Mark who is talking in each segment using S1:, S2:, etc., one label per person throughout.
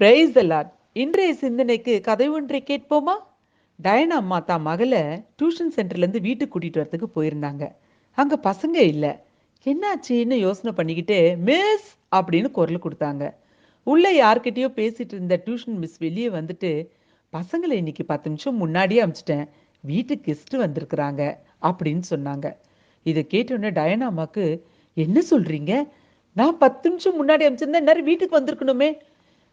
S1: Praise the இன்றைய சிந்தனைக்கு கதை ஒன்றை கேட்போமா? டயனா அம்மா தான் மகளை டியூஷன் சென்டர்லேருந்து வீட்டுக்கு கூட்டிகிட்டு வரத்துக்கு போயிருந்தாங்க. அங்கே பசங்க இல்லை. என்னாச்சுன்னு யோசனை பண்ணிக்கிட்டு மிஸ் அப்படின்னு குரல் கொடுத்தாங்க. உள்ளே யார்கிட்டயோ பேசிட்டு இருந்த டியூஷன் மிஸ் வெளியே வந்துட்டு பசங்களை இன்னைக்கு பத்து நிமிஷம் முன்னாடியே அமிச்சிட்டேன். வீட்டுக்கு கெஸ்ட்டு வந்திருக்கிறாங்க அப்படின்னு சொன்னாங்க. இதை கேட்டோன்னே டயனா அம்மாவுக்கு என்ன சொல்கிறீங்க நான் பத்து நிமிஷம் முன்னாடி அமிச்சிருந்தா நேரம் வீட்டுக்கு வந்திருக்கணுமே.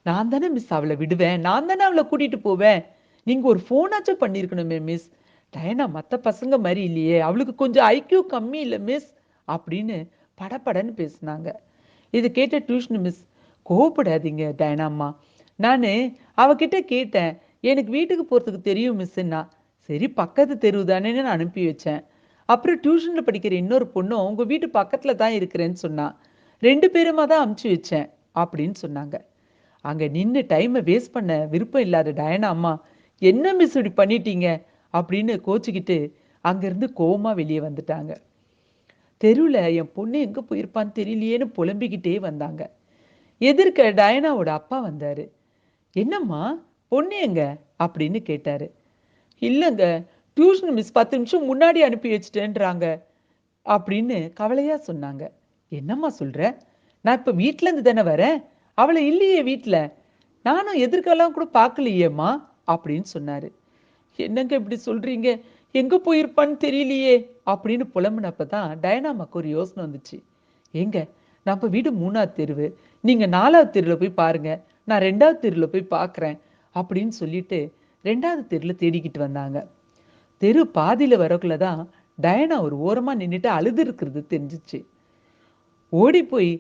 S1: நான் தானே மிஸ் அவளை விடுவேன். நான் தானே அவளை கூட்டிட்டு போவேன். நீங்க ஒரு ஃபோனாச்சும் பண்ணியிருக்கணுமே மிஸ் டயனா மற்ற பசங்க மாதிரி இல்லையே. அவளுக்கு கொஞ்சம் ஐக்கியூ கம்மி இல்லை மிஸ் அப்படின்னு படபடன்னு பேசினாங்க. இது கேட்ட டியூஷன் மிஸ் கோவப்படாதீங்க டயனாம்மா நான் அவகிட்ட கேட்டேன். எனக்கு வீட்டுக்கு போகிறதுக்கு தெரியும் மிஸ்ஸுன்னா சரி பக்கத்து தெருவு தானேன்னு நான் அனுப்பி வச்சேன். அப்புறம் டியூஷனில் படிக்கிற இன்னொரு பொண்ணும் உங்கள் வீட்டு பக்கத்தில் தான் இருக்கிறேன்னு சொன்னான் ரெண்டு பேருமா தான் அமுச்சு வச்சேன் அப்படின்னு சொன்னாங்க. அங்கே நின்று டைமை வேஸ்ட் பண்ண விருப்பம் இல்லாத டயனா அம்மா என்ன மிஸ் இப்படி பண்ணிட்டீங்க? அப்படின்னு கோச்சிக்கிட்டு அங்கேருந்து கோபமாக வெளியே வந்துட்டாங்க. தெருவில் என் பொண்ணு எங்கே போயிருப்பான்னு தெரியலையேன்னு புலம்பிக்கிட்டே வந்தாங்க. எதிர்க்க டயனாவோட அப்பா வந்தார். என்னம்மா பொண்ணு எங்க? அப்படின்னு கேட்டார். இல்லைங்க டியூஷன் மிஸ் பத்து நிமிஷம் முன்னாடி அனுப்பி வச்சுட்டேன்றாங்க அப்படின்னு கவலையாக சொன்னாங்க. என்னம்மா சொல்கிற நான் இப்போ வீட்டிலேருந்து தானே வரேன்? அவளை இல்லையே வீட்டில் நானும் எதிர்காலம் கூட பார்க்கலையேம்மா அப்படின்னு சொன்னாரு. என்னங்க இப்படி சொல்றீங்க? எங்க போயிருப்பான்னு தெரியலையே அப்படின்னு புலம்புனப்ப தான் டயனாமாக்கு ஒரு யோசனை வந்துச்சு. ஏங்க நம்ம வீடு மூணாவது தெருவு. நீங்க நாலாவது தெருவில் போய் பாருங்க. நான் ரெண்டாவது தெருவில் போய் பார்க்குறேன் அப்படின்னு சொல்லிட்டு ரெண்டாவது தெருவில் தேடிக்கிட்டு வந்தாங்க. தெரு பாதியில் வரக்குள்ள தான் டயனா ஒரு ஓரமாக நின்றுட்டு அழுது இருக்கிறது தெரிஞ்சிச்சு. ஓடி போய்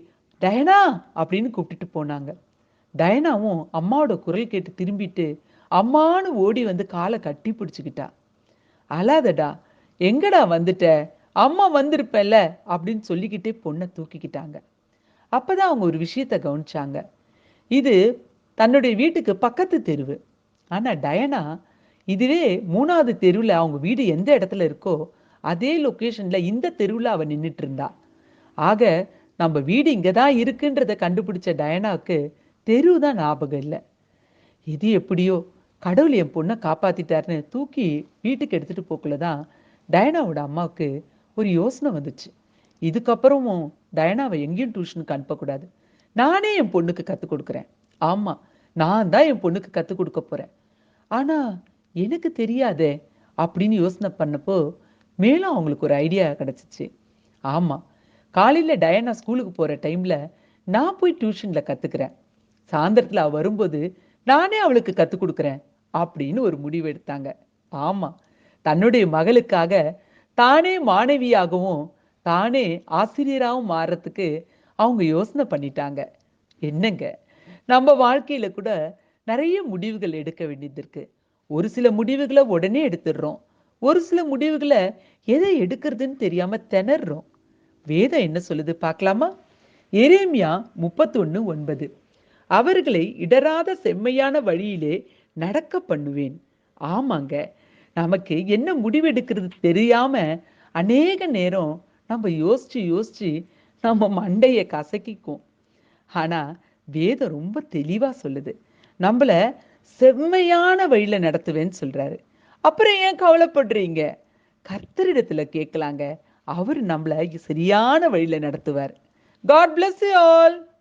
S1: டயனா அப்படின்னு கூப்பிட்டுட்டு போனாங்க. டயனாவும் அம்மாவோட குரல் கேட்டு திரும்பிட்டு அம்மான்னு ஓடி வந்து காலை கட்டி பிடிச்சிக்கிட்டா. அழாதடா எங்கடா வந்துட்ட? அம்மா வந்திருப்பேன்ல அப்படின்னு சொல்லிக்கிட்டே பொண்ணை தூக்கிக்கிட்டாங்க. அப்பதான் அவங்க ஒரு விஷயத்த கவனிச்சாங்க. இது தன்னுடைய வீட்டுக்கு பக்கத்து தெருவு. ஆனா டயனா இதுவே மூணாவது தெருவில் அவங்க வீடு எந்த இடத்துல இருக்கோ அதே லொக்கேஷன்ல இந்த தெருவில் அவ நின்றுட்டு இருந்தா. ஆக நம்ம வீடு இங்கே தான் இருக்குன்றத கண்டுபிடிச்ச டயனாவுக்கு தெரு தான் ஞாபகம் இல்லை. இது எப்படியோ கடவுள் என் பொண்ணை காப்பாத்திட்டாருன்னு தூக்கி வீட்டுக்கு எடுத்துகிட்டு போக்குள்ள தான் டயனாவோட அம்மாவுக்கு ஒரு யோசனை வந்துச்சு. இதுக்கப்புறமும் டயனாவை எங்கேயும் டியூஷனுக்கு அனுப்பக்கூடாது. நானே என் பொண்ணுக்கு கற்றுக் கொடுக்குறேன். ஆமாம் நான் தான் என் பொண்ணுக்கு கற்றுக் கொடுக்க போகிறேன் ஆனால் எனக்கு தெரியாதே அப்படின்னு யோசனை பண்ணப்போ மேலும் அவங்களுக்கு ஒரு ஐடியா கிடச்சிச்சு. ஆமாம் காலையில் டயானா ஸ்கூலுக்கு போகிற டைமில் நான் போய் டியூஷனில் கற்றுக்கிறேன் சாயந்தரத்தில் அவள் வரும்போது நானே அவளுக்கு கற்றுக் கொடுக்குறேன் அப்படின்னு ஒரு முடிவு எடுத்தாங்க. ஆமாம் தன்னுடைய மகளுக்காக தானே மாணவியாகவும் தானே ஆசிரியராகவும் மாறுறதுக்கு அவங்க யோசனை பண்ணிட்டாங்க. என்னங்க? நம்ம வாழ்க்கையில கூட நிறைய முடிவுகள் எடுக்க வேண்டியது இருக்கு. ஒரு சில முடிவுகளை உடனே எடுத்துடுறோம். ஒரு சில முடிவுகளை எதை எடுக்கிறதுன்னு தெரியாம திணறோம். வேதம் என்ன சொல்லுது பார்க்கலாமா? எரேமியா முப்பத்தொன்னு ஒன்பது. அவர்களை இடராத செம்மையான வழியிலே நடக்க பண்ணுவேன். ஆமாங்க நமக்கு என்ன முடிவெடுக்கிறது தெரியாம அநேக நேரம் நம்ம யோசிச்சு யோசிச்சு நம்ம மண்டையை கசக்கிக்கும். ஆனா வேதம் ரொம்ப தெளிவா சொல்லுது. நம்மள செம்மையான வழியில நடத்துவேன்னு சொல்றாரு. அப்புறம் ஏன் கவலைப்படுறீங்க? கர்த்தரிடத்துல கேட்கலாங்க. அவர் நம்மளை சரியான வழியில நடத்துவார். God bless you all